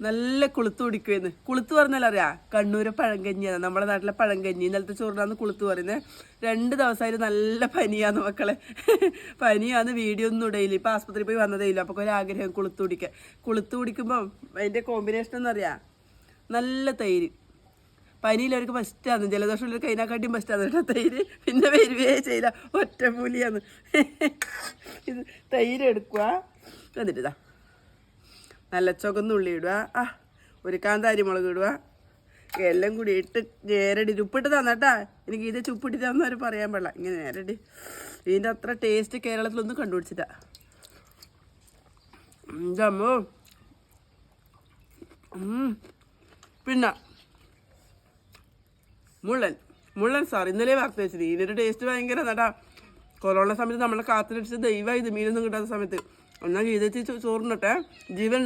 നല്ല കുളുത്ത് കുടിക്കുമെന്ന് കുളുത്ത് പറഞ്ഞാൽ അറിയാം? കണ്ണൂരെ പഴങ്കഞ്ഞിയാണ്. നമ്മുടെ നാട്ടിലെ പഴങ്കഞ്ഞി. ഇന്നലത്തെ ചോറിനാന്ന് കുളുത്ത് പറയുന്നത് രണ്ട് ദിവസമായിട്ട് നല്ല പനിയാന്ന് മക്കളെ. പനിയാന്ന് വീഡിയോ ഒന്നും ഇടയില്ല. ഇപ്പം ആസ്പത്രിയിൽ പോയി വന്നതേ ഇല്ല അപ്പോൾ ഒരാഗ്രഹം കുളുത്ത് കുടിക്കാൻ. കുളുത്ത് കുടിക്കുമ്പം അതിന്റെ കോമ്പിനേഷൻ എന്നറിയാം നല്ല തൈര്. പനിയിലവർക്ക് ഫസ്റ്റാണ് ജലദോഷമുള്ളവർക്ക് അതിനെക്കാട്ടിയും ഫസ്റ്റാണ് കേട്ടോ തൈര്. പിന്നെ വരുവേ ചെയ്യില്ല ഒറ്റമൂലിയാന്ന് ഇത് തൈര് എടുക്കുക എന്നിട്ട് ഇതാ. നല്ല ചുവന്നുള്ളി ഇടുക. ആ ഒരു കാന്താരി മുളക് ഇടുക. എല്ലാം കൂടി ഇട്ട് നേരടി. ഉപ്പിട്ട് തന്നട്ടാ എനിക്ക് ഇത് ചുപ്പിട്ട് തന്നവർ പറയാൻ പാടില്ല. ഇങ്ങനെ നേരടി. ഇതിന്റെ അത്ര ടേസ്റ്റ് കേരളത്തിലൊന്നും കണ്ടുപിടിച്ചിട്ടാ. പിന്നെ മുള്ളൻ. മുള്ളൻ സാർ ഇന്നലെ വാർത്ത വെച്ചത് ഇതിന്റെ ടേസ്റ്റ് ഭയങ്കര നടാ കൊറോണ സമയത്ത് നമ്മളെ കാത്തിനടിച്ച് ദൈവമായി ഇത് മീനൊന്നും കിട്ടാത്ത സമയത്ത്. എന്നാൽ ജീവിതത്തിൽ ചോറിനട്ടെ. ജീവൻ